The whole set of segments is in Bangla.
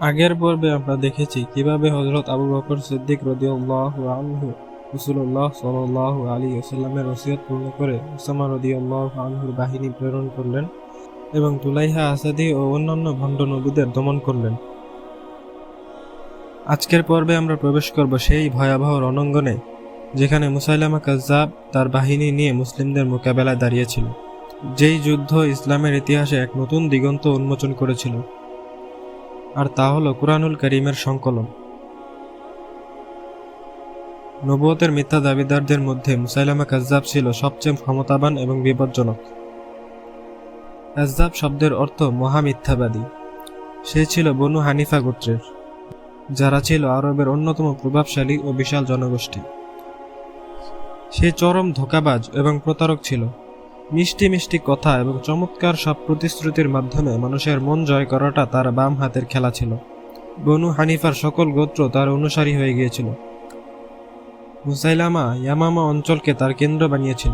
আগের পর্বে আমরা দেখেছি কীভাবে হজরত আবু বকর সিদ্দিক রদিউল্লাহ আনহু রসুল্লাহ সাল্লাহ আলী ওসাল্লামের ওসিয়ত পূর্ণ করে ওসামা রদিউল্লাহ আনহুর বাহিনী প্রেরণ করলেন এবং তুলাইহা আসাদি ও অন্যান্য ভণ্ড নবীদের দমন করলেন। আজকের পর্বে আমরা প্রবেশ করব সেই ভয়াবহ রণাঙ্গনে যেখানে মুসাইলামা কাজ্জাব তার বাহিনী নিয়ে মুসলিমদের মোকাবেলায় দাঁড়িয়েছিল, যেই যুদ্ধ ইসলামের ইতিহাসে এক নতুন দিগন্ত উন্মোচন করেছিল। আর তা হলো কুরআনুল করিমের সংকলন। নবুয়তের মিথ্যা দাবিদারদের মধ্যে মুসাইলামা কাজ্জাব ছিল সবচেয়ে ক্ষমতাবান এবং বিপজ্জনক। কাজ্জাব শব্দের অর্থ মহামিথ্যাবাদী। সে ছিল বনু হানিফা গোত্রের, যারা ছিল আরবের অন্যতম প্রভাবশালী ও বিশাল জনগোষ্ঠী। সে চরম ধোকাবাজ এবং প্রতারক ছিল। মিষ্টি মিষ্টি কথা এবং চমৎকার সব প্রতিশ্রুতির মাধ্যমে মানুষের মন জয় করাটা তার বাম হাতের খেলা ছিল। বনু হানিফার সকল গোত্র তার অনুসারী হয়ে গিয়েছিল। মুসাইলামা ইয়ামামা অঞ্চলকে তার কেন্দ্র বানিয়েছিল।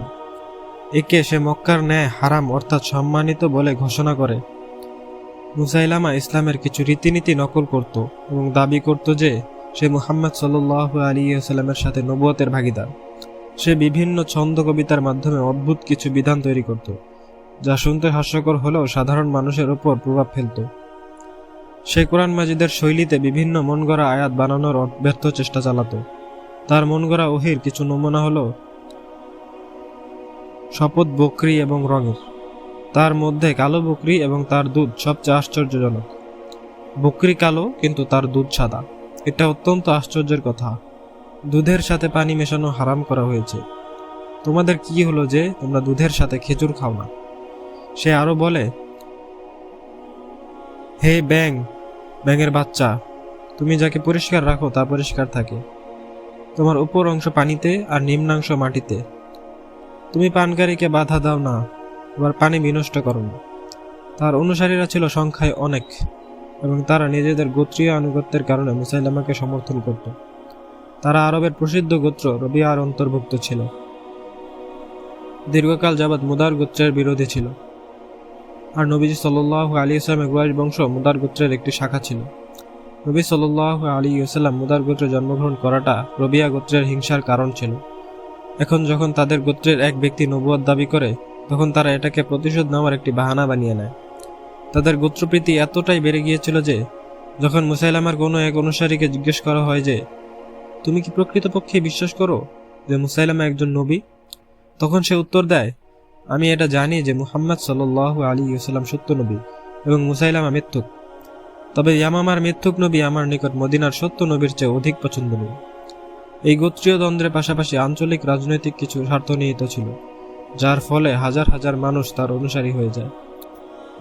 একে সে মক্কার ন্যায় হারাম অর্থাৎ সম্মানিত বলে ঘোষণা করে। মুসাইলামা ইসলামের কিছু রীতিনীতি নকল করত এবং দাবি করত যে, সে মুহাম্মদ সাল্লাহ আলী সাল্লামের সাথে নবুয়তের ভাগিদার। সে বিভিন্ন ছন্দ কবিতার মাধ্যমে অদ্ভুত কিছু বিধান তৈরি করত, যা শুনতে হাস্যকর হলেও সাধারণ মানুষের উপর প্রভাব ফেলত। সে কোরআন মাজিদের শৈলীতে বিভিন্ন মন গড়া আয়াত বানানোর ব্যর্থ চেষ্টা চালাতো। তার মন গড়া ওহির কিছু নমুনা হল শপথ বকরি এবং রঙের। তার মধ্যে কালো বকরি এবং তার দুধ সবচেয়ে আশ্চর্যজনক। বকরি কালো, কিন্তু তার দুধ সাদা। এটা অত্যন্ত আশ্চর্যের কথা। দুধের সাথে পানি মেশানো হারাম করা হয়েছে। তোমাদের কি হলো যে তোমরা দুধের সাথে খেজুর খাও না? সে আরও বলে, হে ব্যাং ব্যাঙের বাচ্চা, তুমি যাকে পরিষ্কার রাখো তা পরিষ্কার থাকে। তোমার উপর অংশ পানিতে আর নিম্নাংশ মাটিতে। তুমি পানকারীকে বাধা দাও না, তোমার পানি বিনষ্ট করো না। তার অনুসারীরা ছিল সংখ্যায় অনেক এবং তারা নিজেদের গোত্রীয় আনুগত্যের কারণে মুসাইলামাকে সমর্থন করত। তারা আরবের প্রসিদ্ধ গোত্র রবিয়ার অন্তর্ভুক্ত ছিল। দীর্ঘকাল যাবৎ মুদার গোত্রের বিরোধী ছিল। আর নবীজি সাল্লাহ আলী ইসলামের কুরাইশ বংশ মুদার গোত্রের একটি শাখা ছিল। নবী সাল্লাহ আলী ইসলাম মুদার গোত্রে জন্মগ্রহণ করাটা রবিয়া গোত্রের হিংসার কারণ ছিল। এখন যখন তাদের গোত্রের এক ব্যক্তি নবুয়াদ দাবি করে, তখন তারা এটাকে প্রতিশোধ নেওয়ার একটি বাহানা বানিয়ে নেয়। তাদের গোত্রপ্রীতি এতটাই বেড়ে গিয়েছিল যে, যখন মুসাইলামার কোনো এক অনুসারীকে জিজ্ঞেস করা হয় যে তুমি কি প্রকৃতপক্ষে বিশ্বাস করো যে মুসাইলামা একজন নবী? তখন সে উত্তর দেয়, আমি এটা জানি যে মুহাম্মদ সাল আলী ইসলাম সত্য নবী এবং মুসাইলামা মৃত্যুক তবে ইয়ামামার মিথ্যুক নবী আমার নিকট মদিনার সত্য নবীর চেয়ে অধিক পছন্দনীয়। এই গোত্রীয় দ্বন্দ্বের পাশাপাশি আঞ্চলিক রাজনৈতিক কিছু স্বার্থ নিহিত ছিল, যার ফলে হাজার হাজার মানুষ তার অনুসারী হয়ে যায়।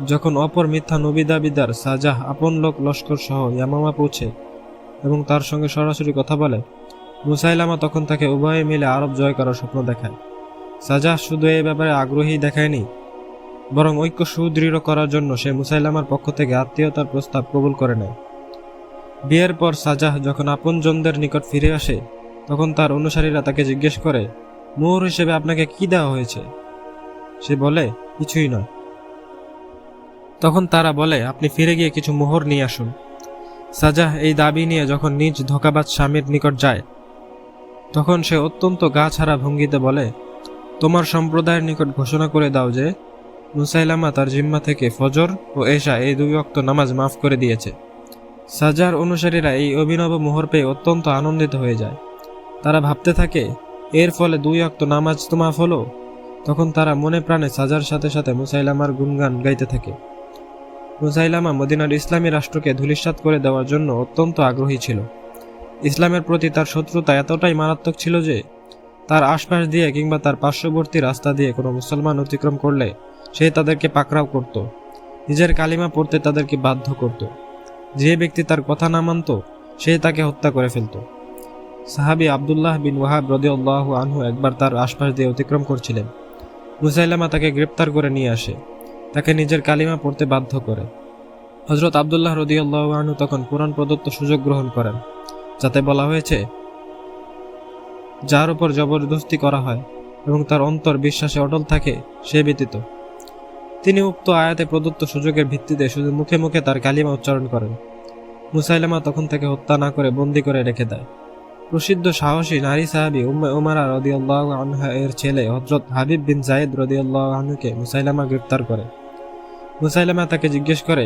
যখন অপর মিথ্যা নবী দাবিদার সাজাহ আপন লোক লস্কর সহ ইয়ামামা পৌঁছে এবং তার সঙ্গে সরাসরি কথা বলে। মুসাইলামা তখন তাকে উভয়ে মিলে আরব জয় করার স্বপ্ন দেখায়। সাজাহ শুধু এ ব্যাপারে আগ্রহী দেখায়নি, বরং ঐক্য সুদৃঢ় করার জন্য সে মুসাইলামার পক্ষ থেকে আত্মীয়তার প্রস্তাব কবুল করে নেয়। বিয়ের পর সাজাহ যখন আপনজনদের নিকট ফিরে আসে, তখন তার অনুসারীরা তাকে জিজ্ঞেস করে মোহর হিসেবে আপনাকে কি দেওয়া হয়েছে? সে বলে, কিছুই নয়। তখন তারা বলে, আপনি ফিরে গিয়ে কিছু মোহর নিয়ে আসুন। সাজাহ এই দাবি নিয়ে যখন নিজ ধোকাবাজ স্বামীর নিকট যায়, তখন সে অত্যন্ত গা ছাড়া ভঙ্গিতে বলে, তোমার সম্প্রদায়ের নিকট ঘোষণা করে দাও যে মুসাইলামা তার জিম্মা থেকে ফজর ও এশা এই দুই অক্ত নামাজ মাফ করে দিয়েছে। সাজার অনুসারীরা এই অভিনব মোহর পেয়ে অত্যন্ত আনন্দিত হয়ে যায়। তারা ভাবতে থাকে, এর ফলে দুই অক্ত নামাজ তো মাফ হলো? তখন তারা মনে প্রাণে সাজার সাথে সাথে মুসাইলামার গুনগান গাইতে থাকে। মুসাইলামা মদিনার ইসলামী রাষ্ট্রকে ধূলিসাৎ করে দেওয়ার জন্য অত্যন্ত আগ্রহী ছিল। ইসলামের প্রতি তার শত্রুতা এতটাই মারাত্মক ছিল যে, তার আশপাশ দিয়ে কিংবা তার পার্শ্ববর্তী রাস্তা দিয়ে কোনো মুসলমান অতিক্রম করলে সে তাদেরকে পাকড়াও করত। নিজের কালিমা পড়তে তাদেরকে বাধ্য করত। যে ব্যক্তি তার কথা না মানত, সে তাকে হত্যা করে ফেলত। সাহাবি আবদুল্লাহ বিন ওয়াহাব রদিউল্লাহ আনহু একবার তার আশপাশ দিয়ে অতিক্রম করছিলেন। মুসাইলামা তাকে গ্রেপ্তার করে নিয়ে আসে। তাকে নিজের কালিমা পড়তে বাধ্য করে। হজরত আবদুল্লাহ রদিউল্লাহ আনহু তখন কোরআন প্রদত্ত সুযোগ গ্রহণ করেন, যাতে বলা হয়েছে, যার উপর জবরদস্তি করা হয় এবং তার অন্তর বিশ্বাসে অটল থাকে, সে ব্যতীত। তিনি উক্ত আয়াতে প্রদত্ত সুযোগের ভিত্তিতে শুধু মুখে মুখে তার কালিমা উচ্চারণ করেন। মুসাইলামা তখন তাকে হত্যা না করে বন্দি করে রেখে দেয়। প্রসিদ্ধ সাহসী নারী সাহাবী উম্মে উমারা রদিয়াল্লাহ আনহা এর ছেলে হজরত হাবিব বিন জায়েদ রদিয়াল্লাহ আনহুকে মুসাইলামা গ্রেপ্তার করে। মুসাইলামা তাকে জিজ্ঞেস করে,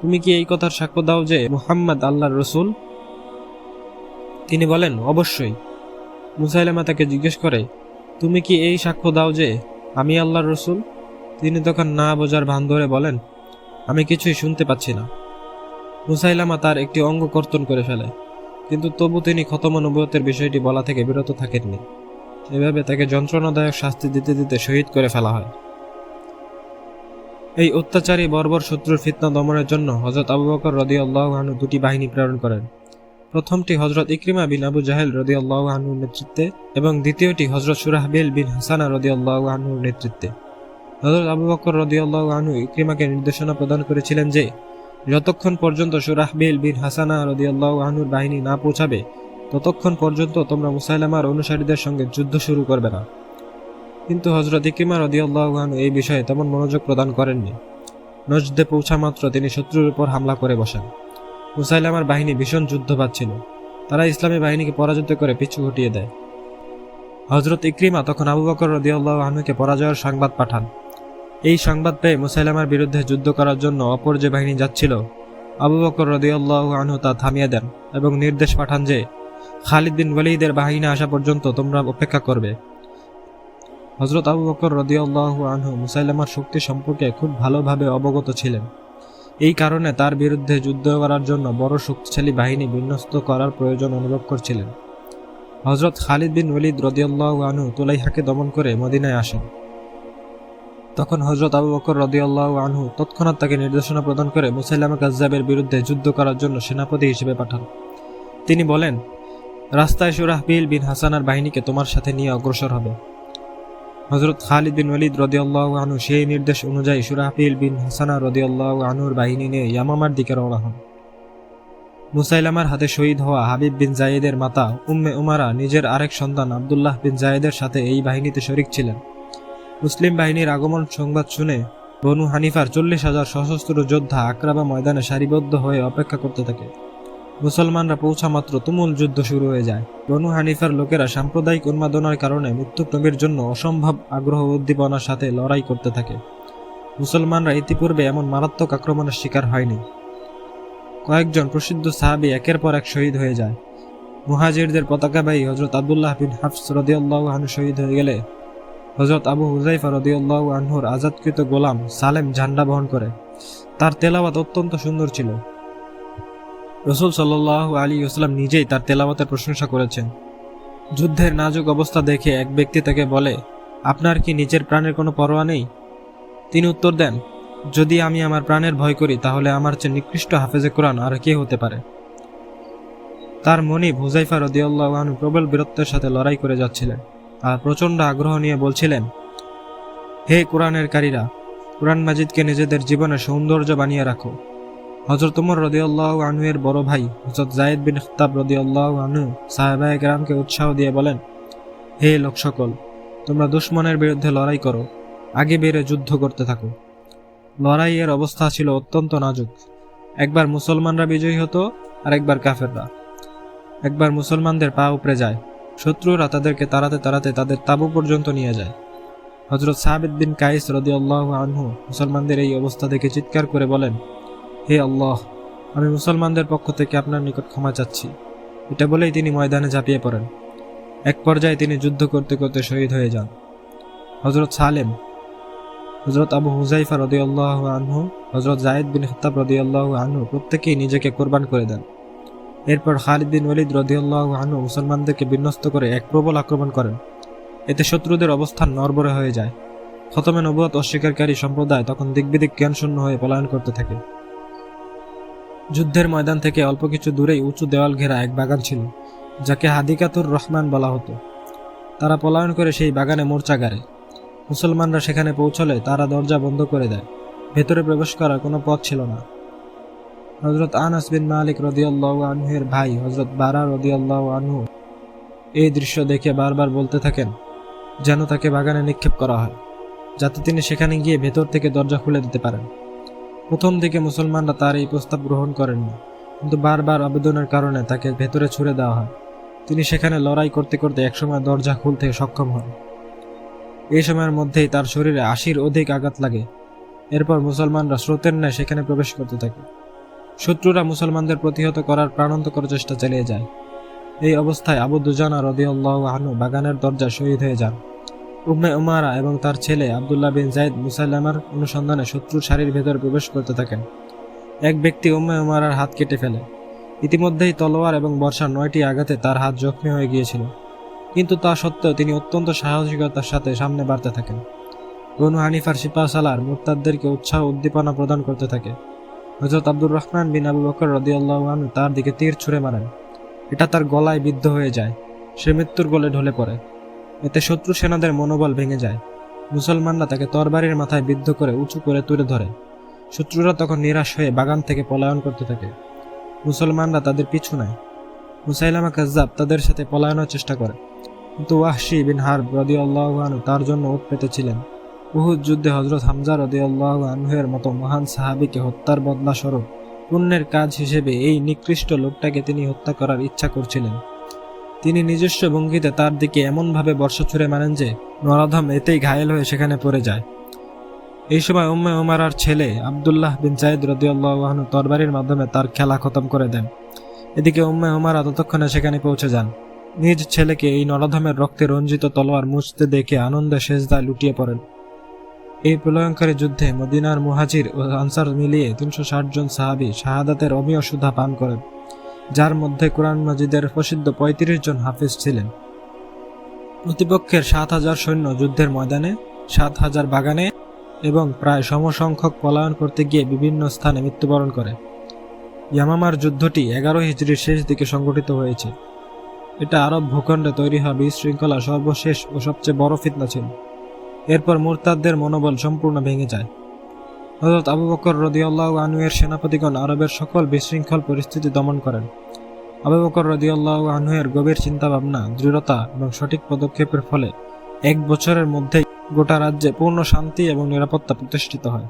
তুমি কি এই কথার সাক্ষ্য দাও যে মুহাম্মদ আল্লাহর রসুল? তিনি বলেন, অবশ্যই। মুসাইলামা তাকে জিজ্ঞেস করে, তুমি কি এই সাক্ষ্য দাও যে আমি আল্লাহর রসুল? তিনি তখন না বোঝার ভান ধরে বলেন, আমি কিছুই শুনতে পাচ্ছি না। মুসাইলামা তার একটি অঙ্গ কর্তন করে ফেলে, কিন্তু তবু তিনি খতম নবুয়তের বিষয়টি বলা থেকে বিরত থাকেননি। এভাবে তাকে যন্ত্রণাদায়ক শাস্তি দিতে দিতে শহীদ করে ফেলা হয়। এই অত্যাচারী বর্বর শত্রুর ফিতনা দমনের জন্য হজরত আবু বকর রদি আল্লাহানু দুটি বাহিনী প্রেরণ করেন। প্রথমটি হজরত ইকরিমা বিন আবু জাহেল রদি আল্লাহানুর নেতৃত্বে এবং দ্বিতীয়টি হজরত সুরাহবিল বিন হাসানা রদি আল্লাহানুর নেতৃত্বে। হজরত আবু বকর রদি আল্লাহানু ইকরিমাকে নির্দেশনা প্রদান করেছিলেন যে, যতক্ষণ পর্যন্ত সুরাহবিল বিন হাসানা রদি আল্লাহানুর বাহিনী না পৌঁছাবে, ততক্ষণ পর্যন্ত তোমরা মুসাইলামার অনুসারীদের সঙ্গে যুদ্ধ শুরু করবে না। কিন্তু হজরত ইকিমা রদিয়াল্লাহানু এই বিষয়ে তেমন মনোযোগ প্রদান করেননি। নজদে পৌঁছা মাত্র তিনি শত্রুর উপর হামলা করে বসেন। মুসাইলামার বাহিনী ভীষণ যুদ্ধ পাচ্ছিল তারা ইসলামী বাহিনীকে পরাজিত করে পিছু হটিয়ে দেয়। হজরত ইক্রিমা তখন আবু বকর রদিয়াল্লাহ আহনুকে পরাজয়ের সংবাদ পাঠান। এই সংবাদ পেয়ে মুসাইলামার বিরুদ্ধে যুদ্ধ করার জন্য অপর যে বাহিনী যাচ্ছিল, আবু বকর রদিয়াল্লাহ আহনু তা থামিয়ে দেন এবং নির্দেশ পাঠান যে, খালিদ বিন ওয়ালিদের বাহিনী আসা পর্যন্ত তোমরা অপেক্ষা করবে। হজরত আবু বকর রদিয়াল্লাহ আনহু মুসাইলামার শক্তি সম্পর্কে খুব ভালোভাবে অবগত ছিলেন। এই কারণে তার বিরুদ্ধে যুদ্ধ করার জন্য বড় শক্তিশালী বাহিনী বিন্যস্ত করার প্রয়োজন অনুভব করছিলেন। হজরত খালিদ বিন ওলিদ রদিয়াল্লাহ আনহু তুলাইহাকে দমন করে মদিনায় আসেন। তখন হজরত আবু বকর রদিয়াল্লাহ আনহু তৎক্ষণাৎ তাকে নির্দেশনা প্রদান করে মুসাইলামা কাজ্জাবের বিরুদ্ধে যুদ্ধ করার জন্য সেনাপতি হিসেবে পাঠান। তিনি বলেন, রাস্তায় সুরাহবিল বিন হাসানার বাহিনীকে তোমার সাথে নিয়ে অগ্রসর হবে। হজরত খালিদ বিন ওয়ালিদ রদিয়াল্লাহ আনু সেই নির্দেশ অনুযায়ী সুরাহবিল বিন হাসানা রদিয়াল্লাহ আনুর বাহিনী নিয়ে ইয়ামামার দিকে রওনা হন। মুসাইলামার হাতে শহীদ হওয়া হাবিব বিন জায়েদের মাতা উম্মে উমারা নিজের আরেক সন্তান আবদুল্লাহ বিন জায়েদের সাথে এই বাহিনীতে শরিক ছিলেন। মুসলিম বাহিনীর আগমন সংবাদ শুনে বনু হানিফার চল্লিশ হাজার সশস্ত্র যোদ্ধা আক্রাবা ময়দানে সারিবদ্ধ হয়ে অপেক্ষা করতে থাকে। মুসলমানরা পৌঁছা মাত্র তুমুল যুদ্ধ শুরু হয়ে যায়। বনু হানিফার লোকেরা সাম্প্রদায়িক উন্মাদনার কারণে মৃত্যু জন্য অসম্ভব আগ্রহ উদ্দীপনার সাথে লড়াই করতে থাকে। মুসলমানরা ইতিপূর্বে এমন মারাত্মক আক্রমণের শিকার হয়নি। কয়েকজন প্রসিদ্ধ সাহাবি একের পর এক শহীদ হয়ে যায়। মুহাজিরদের পতাকাবাহী হজরত আবদুল্লাহ বিন হাফস রদিয়াল্লাহ আনহু শহীদ হয়ে গেলে হজরত আবু হুজাইফা রদিয়াল্লাহ আনহুর আজাদকৃত গোলাম সালেম ঝান্ডা বহন করে। তার তেলাওয়াত অত্যন্ত সুন্দর ছিল। রসুল সাল্লাহ আলী ইসলাম নিজেই তার তেলাওয়াতের প্রশংসা করেছেন। যুদ্ধের নাজুক অবস্থা দেখে এক ব্যক্তি তাকে বলে, আপনার কি নিজের প্রাণের কোনো পরোয়া নেই? তিনি উত্তর দেন, যদি আমি আমার প্রাণের ভয় করি, তাহলে আমার চেয়ে নিকৃষ্ট হাফেজে কোরআন আর কে হতে পারে? তার মনিব হুজাইফা রদিয়াল্লাহনু প্রবল বীরত্বের সাথে লড়াই করে যাচ্ছিলেন আর প্রচণ্ড আগ্রহ নিয়ে বলছিলেন, হে কোরআনের কারীরা, কোরআন মাজিদকে নিজেদের জীবনে সৌন্দর্য বানিয়ে রাখো। হজরত উমর রদিয়াল্লাহ আনু এর বড় ভাই হজরত জায়েদ বিন খতাব রদিয়াল্লাহ আনু সাহেবায় গ্রামকে উৎসাহ দিয়ে বলেন, হে লোক সকল, তোমরা দুশ্মনের বিরুদ্ধে লড়াই করো, আগে বেড়ে যুদ্ধ করতে থাকো। লড়াইয়ের অবস্থা ছিল অত্যন্ত নাজুক। একবার মুসলমানরা বিজয়ী হতো আর একবার কাফেররা। একবার মুসলমানদের পা উপড়ে যায়, শত্রুরা তাদেরকে তাড়াতে তাড়াতে তাদের তাবু পর্যন্ত নিয়ে যায়। হজরত সাহাবিদ বিন কাইস রদিয়াল্লাহ আনহু মুসলমানদের এই অবস্থা দেখে চিৎকার করে বলেন হে আল্লাহ, আমি মুসলমানদের পক্ষ থেকে আপনার নিকট ক্ষমা চাচ্ছি। এটা বলেই তিনি ময়দানে ঝাঁপিয়ে পড়েন। এক পর্যায়ে তিনি যুদ্ধ করতে করতে শহীদ হয়ে যান। হজরত সালেম হজরত আবু হুজাইফা রদিয়াল্লাহ আনহু হজরত জায়েদ বিন খতাব রদিয়াল্লাহ আনহু প্রত্যেকেই নিজেকে কোরবান করে দেন। এরপর খালিদ বিন ওয়ালিদ রদিয়াল্লাহ আনহু মুসলমানদেরকে বিন্যস্ত করে এক প্রবল আক্রমণ করেন। এতে শত্রুদের অবস্থান নরবরে হয়ে যায়। খতমে নবুয়ত অস্বীকারী সম্প্রদায় তখন দিকবিদিক জ্ঞানশূন্য হয়ে পলায়ন করতে থাকে। যুদ্ধের ময়দান থেকে অল্প কিছু দূরেই উঁচু দেওয়াল ঘেরা এক বাগান ছিল, যাকে হাদিকাতুর রহমান বলা হতো। তারা পলায়ন করে সেই বাগানে মোর্চা গাড়ে। মুসলমানরা সেখানে পৌঁছলে তারা দরজা বন্ধ করে দেয়। ভেতরে প্রবেশ করার কোনো পথ ছিল না। হজরত আনাস বিন মালিক রদিয়াল্লাহ আনহুয়ের ভাই হজরত বারা রদিয়াল্লাহ আনহু, এই দৃশ্য দেখে বারবার বলতে থাকেন যেন তাকে বাগানে নিক্ষেপ করা হয়, যাতে তিনি সেখানে গিয়ে ভেতর থেকে দরজা খুলে দিতে পারেন। প্রথম দিকে মুসলমানরা তার এই প্রস্তাব গ্রহণ করেননি কিন্তু বারবার আবেদনের কারণে তাকে ভেতরে ছুড়ে দেওয়া হয়। তিনি সেখানে লড়াই করতে করতে একসময় দরজা খুলতে সক্ষম হন। এই সময়ের মধ্যেই তার শরীরে আশির অধিক আঘাত লাগে। এরপর মুসলমানরা স্রোতের ন্যায় সেখানে প্রবেশ করতে থাকে। শত্রুরা মুসলমানদের প্রতিহত করার প্রাণান্তকর চেষ্টা চালিয়ে যায়। এই অবস্থায় আবু দুজানা রদিউল্লাহ আহনু বাগানের দরজা শহীদ হয়ে যান। উম্মে উমারা এবং তার ছেলে আবদুল্লাহ বিন জাইদ মুসাল্লামার অনুসন্ধানে শত্রুর শাড়ির ভেতরে প্রবেশ করতে থাকেন। এক ব্যক্তি উম্মে উমারার হাত কেটে ফেলে। ইতিমধ্যেই তলোয়ার এবং বর্ষার নয়টি আঘাতে তার হাত জখমি হয়ে গিয়েছিল। কিন্তু তা সত্ত্বেও তিনি অত্যন্ত সাহসিকতার সাথে সামনে বাড়তে থাকেন। বনু হানিফার সিপা সালার মুক্তাদদেরকে উৎসাহ উদ্দীপনা প্রদান করতে থাকে। হজরত আব্দুর রহমান বিন আবু বকর রদিয়াল্লাহ তার দিকে তীর ছুঁড়ে মারেন। এটা তার গলায় বিদ্ধ হয়ে যায়। সে মৃত্যুর গোলে ঢলে পড়ে। এতে শত্রু সেনাদের মনোবল ভেঙে যায়। মুসলমানরা তাকে তরবারির মাথায় বিদ্ধ করে উঁচু করে তুলে ধরে। শত্রুরা তখন নিরাশ হয়ে বাগান থেকে পলায়ন করতে থাকে। মুসলমানরা তাদের পিছু নেয়। মুসাইলামা কাজ্জাব তাদের সাথে পলায়নের চেষ্টা করে। কিন্তু ওয়াহশি বিন হার্ব রদিয়াল্লাহ আনহু তার জন্য ওত পেতেছিলেন। উহুদ যুদ্ধে হজরত হামজা রদিয়াল্লাহ আনহুয়ের মতো মহান সাহাবিকে হত্যার বদলা স্বরূপ পুণ্যের কাজ হিসেবে এই নিকৃষ্ট লোকটাকে তিনি হত্যা করার ইচ্ছা করছিলেন। তিনি নিজস্ব ভঙ্গিতে তার দিকে এমনভাবে বর্ষা ছুঁড়ে মারেন যে নরাধম এতেই ঘায়েল হয়ে সেখানে পড়ে যায়। এই সময় উম্মে ওমারার ছেলে আবদুল্লাহ বিন জায়দ রদিয়াল্লাহনু তরবারির মাধ্যমে তার খেলা খতম করে দেন। এদিকে উম্মে ওমারা ততক্ষণে সেখানে পৌঁছে যান। নিজ ছেলেকে এই নরাধমের রক্তে রঞ্জিত তলোয়ার মুছতে দেখে আনন্দে শেষদায় লুটিয়ে পড়েন। এই প্রলয়ঙ্কারী যুদ্ধে মদিনার মুহাজির ও আনসার মিলিয়ে তিনশো ষাট জন সাহাবি শাহাদাতের অমীয় সুধা পান করেন। যার মধ্যে কোরআন মাজিদের প্রসিদ্ধ পঁয়ত্রিশ জন হাফিজ ছিলেন। প্রতিপক্ষের সাত হাজার সৈন্য যুদ্ধের ময়দানে, সাত হাজার বাগানে এবং প্রায় সমসংখ্যক পলায়ন করতে গিয়ে বিভিন্ন স্থানে মৃত্যুবরণ করে। ইয়ামামার যুদ্ধটি এগারো হিজড়ির শেষ দিকে সংগঠিত হয়েছে। এটা আরব ভূখণ্ডে তৈরি হওয়া বিশৃঙ্খলা সর্বশেষ ও সবচেয়ে বড় ফিতনা ছিল। এরপর মুরতাদদের মনোবল সম্পূর্ণ ভেঙে যায়। হজরত আবু বকর রদিয়াল্লাহ আনুয়ের সেনাপতিগণ আরবের সকল বিশৃঙ্খল পরিস্থিতি দমন করেন। আবু বকর রদিয়াল্লাহ আনুয়ের গভীর চিন্তাভাবনা, দৃঢ়তা এবং সঠিক পদক্ষেপের ফলে এক বছরের মধ্যেই গোটা রাজ্যে পূর্ণ শান্তি এবং নিরাপত্তা প্রতিষ্ঠিত হয়।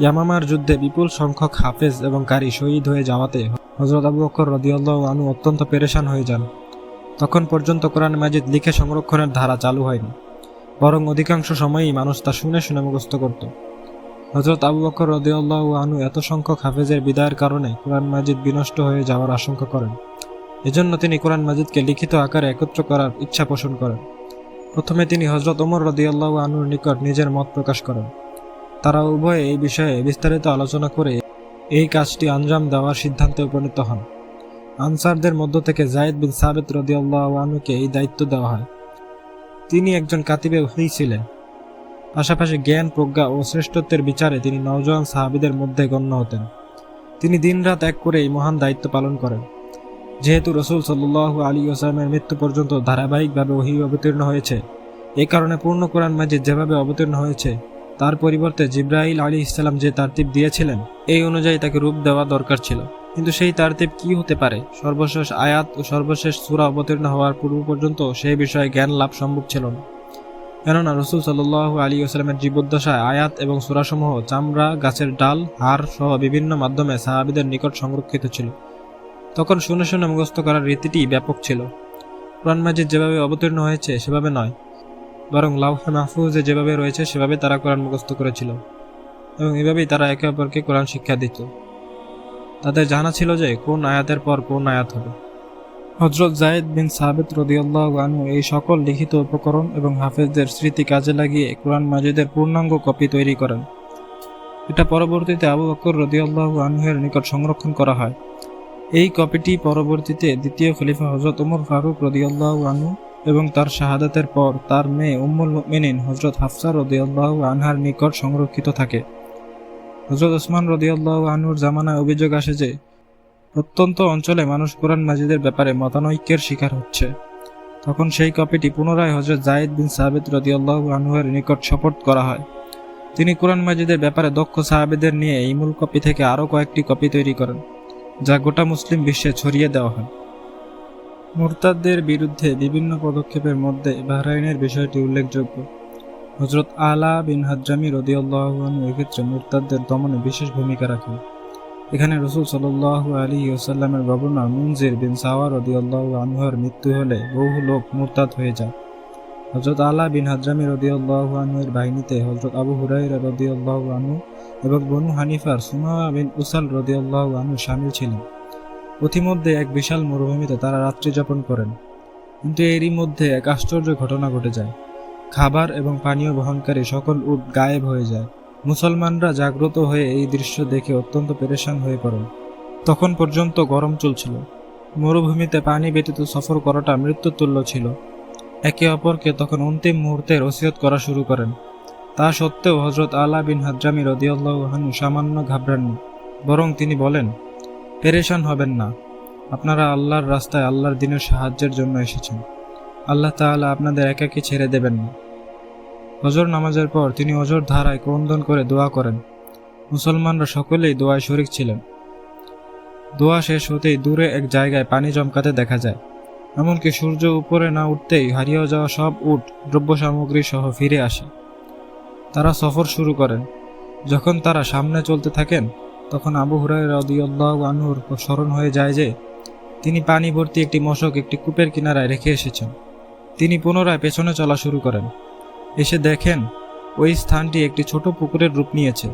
ইয়ামামার যুদ্ধে বিপুল সংখ্যক হাফেজ এবং কারি শহীদ হয়ে যাওয়াতে হজরত আবু বকর রদিয়াল্লাহ আনু অত্যন্ত পেরেশান হয়ে যান। তখন পর্যন্ত কোরআন মাজিদ লিখে সংরক্ষণের ধারা চালু হয়নি, বরং অধিকাংশ সময়ই মানুষ তা শুনে শুনে মুখস্থ করত। হজরত আবু বকর রদিয়াল্লাহ আনু এত সংখ্যক হাফেজের বিদায়ের কারণে কোরআন মাজিদ বিনষ্ট হয়ে যাওয়ার আশঙ্কা করেন। এজন্য তিনি কোরআন মাজিদকে লিখিত আকারে একত্র করার ইচ্ছা পোষণ করেন। প্রথমে তিনি হজরত ওমর রদিয়াল্লাহ আনুর নিকট নিজের মত প্রকাশ করেন। তারা উভয়ে এই বিষয়ে বিস্তারিত আলোচনা করে এই কাজটি আঞ্জাম দেওয়ার সিদ্ধান্তে উপনীত হন। আনসারদের মধ্য থেকে জায়েদ বিন সাবেত রদিয়াল্লাহ আনুকে এই দায়িত্ব দেওয়া হয়। তিনি একজন কাতিবে ওহী ছিলেন। পাশাপাশি জ্ঞান, প্রজ্ঞা ও শ্রেষ্ঠত্বের বিচারে তিনি নওজোয়ান সাহাবিদের মধ্যে গণ্য হতেন। তিনি দিনরাত এক করে এই মহান দায়িত্ব পালন করেন। যেহেতু রসুল সাল্লাহ আলী ওসালামের মৃত্যু পর্যন্ত ধারাবাহিকভাবে ওহি অবতীর্ণ হয়েছে, এ কারণে পূর্ণ কোরআন মাজিদ যেভাবে অবতীর্ণ হয়েছে, তার পরিবর্তে জিব্রাহিল আলী ইসলাম যে তারতিব দিয়েছিলেন, এই অনুযায়ী তাকে রূপ দেওয়া দরকার ছিল। কিন্তু সেই তারতিব কি হতে পারে? সর্বশেষ আয়াত ও সর্বশেষ সূরা অবতীর্ণ হওয়ার পূর্ব পর্যন্ত সেই বিষয়ে জ্ঞান লাভ সম্ভব ছিল না। কেননা রসুল সাল্লাহ আলী আসলামের জীবদ্দশায় আয়াত এবং সূরাসমূহ চামড়া, গাছের ডাল, হাড় সহ বিভিন্ন মাধ্যমে সাহাবিদের নিকট সংরক্ষিত ছিল। তখন শুনে শুনে মুখস্থ করার রীতিটি ব্যাপক ছিল। কোরআন মাজিদ যেভাবে অবতীর্ণ হয়েছে, সেভাবে নয়। বরং লাউহে মাহফুজে যেভাবে রয়েছে, সেভাবে তারা কোরআন মুখস্থ করেছিল। এবং এভাবেই তারা একে অপরকে কোরআন শিক্ষা দিত। তাদের জানা ছিল যে কোন আয়াতের পর কোন আয়াত হবে। হজরত জায়েদ বিন সাবেত রদিয়াল্লাহ আনু এই সকল লিখিত উপকরণ এবং হাফেজদের স্মৃতি কাজে লাগিয়ে কোরআন মাজিদের পূর্ণাঙ্গ কপি তৈরি করেন। এটা পরবর্তীতে আবু বকর রদিয়াল্লাহ আনহুয়ের নিকট সংরক্ষণ করা হয়। এই কপিটি পরবর্তীতে দ্বিতীয় খলিফা হজরত উমর ফারুক রদিয়াল্লাহ আনু এবং তার শাহাদাতের পর তার মেয়ে উম্মুল মুমিনিন হজরত হাফসা রদিয়াল্লাহ আনহার নিকট সংরক্ষিত থাকে। হজরত ওসমান রদিয়াল্লাহ আনহুর জামানায় অভিযোগ আসে যে প্রত্যন্ত অঞ্চলে মানুষ কোরআন মাজিদের ব্যাপারে মতানৈক্যের শিকার হচ্ছে। তখন সেই কপিটি পুনরায় হজরত জায়েদ বিন সাবেদ রদিয়াল্লাহ আনহুয়ের নিকট শপথ করা হয়। তিনি কোরআন মাজিদের ব্যাপারে দক্ষ সাহাবেদের নিয়ে এই মূল কপি থেকে আরও কয়েকটি কপি তৈরি করেন, যা গোটা মুসলিম বিশ্বে ছড়িয়ে দেওয়া হয়। মুরতাদদের বিরুদ্ধে বিভিন্ন পদক্ষেপের মধ্যে বাহরাইনের বিষয়টি উল্লেখযোগ্য। হজরত আলা বিন হাজ্জামি রদিউল্লাহনু এক্ষেত্রে মুরতাদদের দমনে বিশেষ ভূমিকা রাখেন। এখানে রসুল সাল্লাল্লাহু আলী ওসাল্লামের গভর্নর মুনজির বিন সাওয়ার রদিয়াল্লাহ আনহুর মৃত্যু হলে বহু লোক মুরতাদ হয়ে যায়। হজরত আলা বিন হাজরামি রদিয়াল্লাহু আনহুর বাহিনীতে হজরত আবু হুরাইরা রদিয়াল্লাহু আনহু এবং বনু হানিফার সুমা বিন উসাল রদিয়াল্লাহু আনহু শামিল ছিলেন। পথিমধ্যে এক বিশাল মরুভূমিতে তারা রাত্রি যাপন করেন। কিন্তু এরই মধ্যে এক আশ্চর্য ঘটনা ঘটে যায়। খাবার এবং পানীয় বহনকারী সকল উট গায়েব হয়ে যায়। মুসলমানরা জাগ্রত হয়ে এই দৃশ্য দেখে অত্যন্ত পেরেশান হয়ে পড়েন। তখন পর্যন্ত গরম চলছিল। মরুভূমিতে পানি ব্যতীত সফর করাটা মৃত্যুতুল্য ছিল। একে অপরকে তখন অন্তিম মুহূর্তে ওসিয়ত করা শুরু করেন। তা সত্ত্বেও হজরত আলা বিন হাজরামি রদিয়াল্লাহানু সামান্য ঘাবড়াননি, বরং তিনি বলেন, পেরেশান হবেন না। আপনারা আল্লাহর রাস্তায় আল্লাহর দিনের সাহায্যের জন্য এসেছেন। আল্লাহ তাআলা আপনাদের একাকী ছেড়ে দেবেন না। হজর নামাজের পর তিনি অজর ধারায় ক্রন্দন করে দোয়া করেন। মুসলমানরা সকলেই দোয়ায় শরিক ছিলেন। দোয়া শেষ হতেই দূরে এক জায়গায় পানি জমকাতে দেখা যায়। এমনকি সূর্য উপরে না উঠতেই হারিয়ে যাওয়া সব উট দ্রব্য সামগ্রী সহ ফিরে আসে। তারা সফর শুরু করেন। যখন তারা সামনে চলতে থাকেন, তখন আবু হুরাই রদিউল্লাহ আনহুর স্মরণ হয়ে যায় যে, তিনি পানি ভর্তি একটি মশক একটি কূপের কিনারায় রেখে এসেছেন। তিনি পুনরায় পেছনে চলা শুরু করেন। এসে দেখেন, ওই স্থানটি একটি ছোট পুকুরের রূপ নিয়েছে।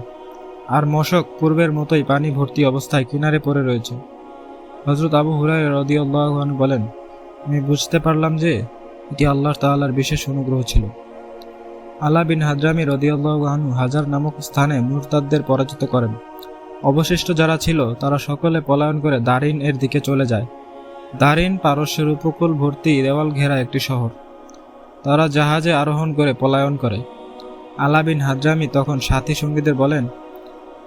আর মশক পূর্বের মতোই পানি ভর্তি অবস্থায় কিনারে পড়ে রয়েছে। হজরত আবু হুরাই রদিউল্লাহন বলেন, আমি বুঝতে পারলাম যে এটি আল্লাহ তাআলার বিশেষ অনুগ্রহ ছিল। আলা বিন হাজরামি রদিউল্লাহনু হাজার নামক স্থানে মুরতাদদের পরাজিত করেন। অবশিষ্ট যারা ছিল, তারা সকলে পলায়ন করে দারিন এর দিকে চলে যায়। দারিন পারস্যের উপকূল ভর্তি দেওয়াল ঘেরা একটি শহর। তারা জাহাজে আরোহণ করে পলায়ন করে। আলা বিন হাজরামি তখন সাথী সঙ্গীদের বলেন,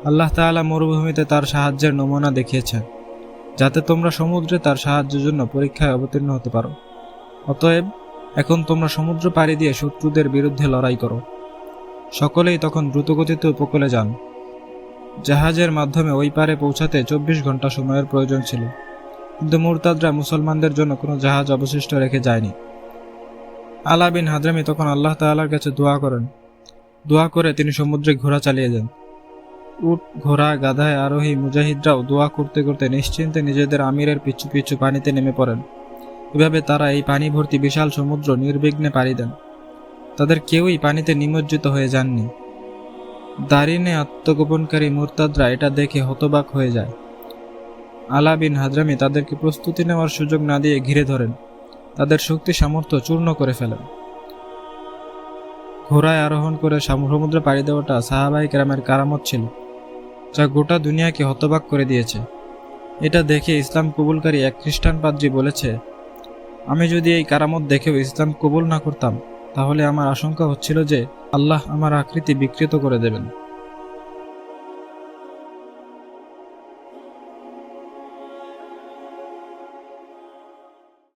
আল্লাহ তাআলা মরুভূমিতে তার সাহায্যের নমুনা দেখিয়েছেন, যাতে তোমরা সমুদ্রে তার সাহায্যের জন্য পরীক্ষায় অবতীর্ণ হতে পারো। অতএব, এখন তোমরা সমুদ্র পাড়ি দিয়ে শত্রুদের বিরুদ্ধে লড়াই করো। সকলেই তখন দ্রুতগতিতে উপকূলে যান। জাহাজের মাধ্যমে ওই পারে পৌঁছাতে চব্বিশ ঘণ্টা সময়ের প্রয়োজন ছিল। কিন্তু মুরতাদরা মুসলমানদের জন্য কোনো জাহাজ অবশিষ্ট রেখে যায়নি। আলা বিন হাজরামি তখন আল্লাহ তাআলার কাছে দোয়া করেন। দোয়া করে তিনি সমুদ্রে ঘোড়া চালিয়ে যান। উট, ঘোড়া, গাধায় আরোহী মুজাহিদরাও দোয়া করতে করতে নিশ্চিন্তে নিজেদের আমিরের পিছু পিছু পানিতে নেমে পড়েন। এভাবে তারা এই পানি ভর্তি বিশাল সমুদ্র নির্বিঘ্নে পাড়ি দেন। তাদের কেউই পানিতে নিমজ্জিত হয়ে যাননি। দারিনে আত্মগোপনকারী মুরতাদরা এটা দেখে হতবাক হয়ে যায়। আলা বিন হাজরামি তাদেরকে প্রস্তুতি নেওয়ার সুযোগ না দিয়ে ঘিরে ধরেন। তাদের শক্তি সামর্থ্য চূর্ণ করে ফেলেন। ঘোড়ায় আরোহণ করে সমুদ্রে পাড়ি দেওয়াটা সাহাবাই কেরামের কারামত ছিল, যা গোটা দুনিয়াকে হতবাক করে দিয়েছে। এটা দেখে ইসলাম কবুলকারী এক খ্রিস্টান পাদ্রী বলেছে, আমি যদি এই কারামত দেখেও ইসলাম কবুল না করতাম, তাহলে আমার আশঙ্কা হচ্ছিল যে আল্লাহ আমার আকৃতি বিকৃত করে দেবেন।